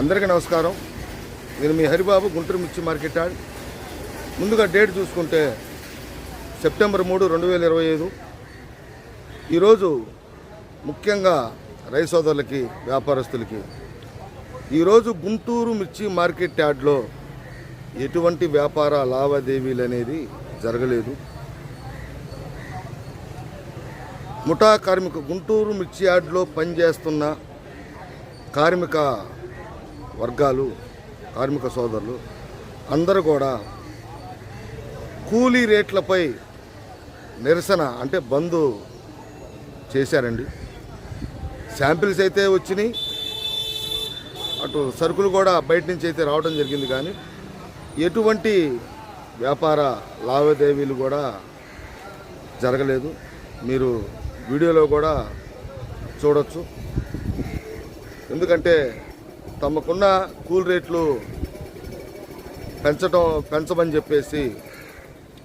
అందరికీ నమస్కారం. నేను మీ హరిబాబు గుంటూరు మిర్చి మార్కెట్ యార్డ్ ముందుగా డేట్ చూసుకుంటే సెప్టెంబర్ మూడు రెండు వేల ఇరవై ఐదు. ఈరోజు ముఖ్యంగా రై సోదరులకి వ్యాపారస్తులకి ఈరోజు గుంటూరు మిర్చి మార్కెట్ యార్డ్లో ఎటువంటి వ్యాపార లావాదేవీలు అనేది జరగలేదు. ముఠా కార్మిక గుంటూరు మిర్చి యార్డ్లో పనిచేస్తున్న కార్మిక వర్గాలు కార్మిక సోదరులు అందరూ కూడా కూలీ రేట్లపై నిరసన అంటే బంద్ చేశారండి. శాంపిల్స్ అయితే వచ్చినాయి. అటు సరుకులు కూడా బయట నుంచి అయితే రావడం జరిగింది కానీ ఎటువంటి వ్యాపార లావాదేవీలు కూడా జరగలేదు. మీరు వీడియోలో కూడా చూడొచ్చు. ఎందుకంటే తమకున్న కూల్ రేట్లు పెంచడం పెంచమని చెప్పేసి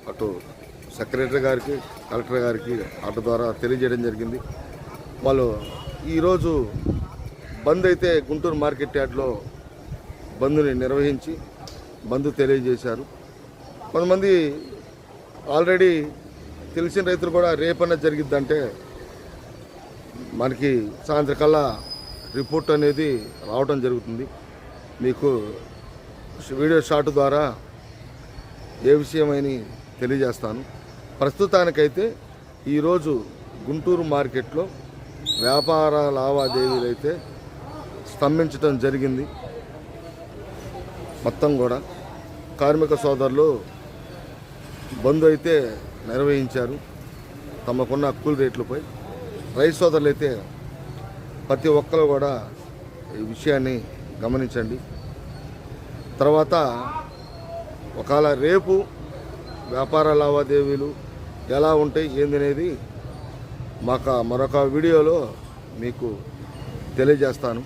అటు సెక్రటరీ గారికి కలెక్టర్ గారికి అటు ద్వారా తెలియజేయడం జరిగింది. వాళ్ళు ఈరోజు బంద్ అయితే గుంటూరు మార్కెట్ యార్డ్లో బంద్ని నిర్వహించి బంద్ తెలియజేశారు. కొంతమంది ఆల్రెడీ తెలిసిన రైతులు కూడా రేపన్నా జరిగిద్దంటే మనకి సాయంత్రకల్లా రిపోర్ట్ అనేది రావడం జరుగుతుంది. మీకు వీడియో షాట్ ద్వారా ఏ విషయమని తెలియజేస్తాను. ప్రస్తుతానికైతే ఈరోజు గుంటూరు మార్కెట్లో వ్యాపార లావాదేవీలు అయితే స్తంభించడం జరిగింది. మొత్తం కూడా కార్మిక సోదరులు బంద్ అయితే నిర్వహించారు. తమకున్న కూల్ రేట్లపై రైతు సోదరులు అయితే ప్రతి ఒక్కరు కూడా ఈ విషయాన్ని గమనించండి. తర్వాత ఒకవేళ రేపు వ్యాపార లావాదేవీలు ఎలా ఉంటాయి ఏందనేది మాకు మరొక వీడియోలో మీకు తెలియజేస్తాను.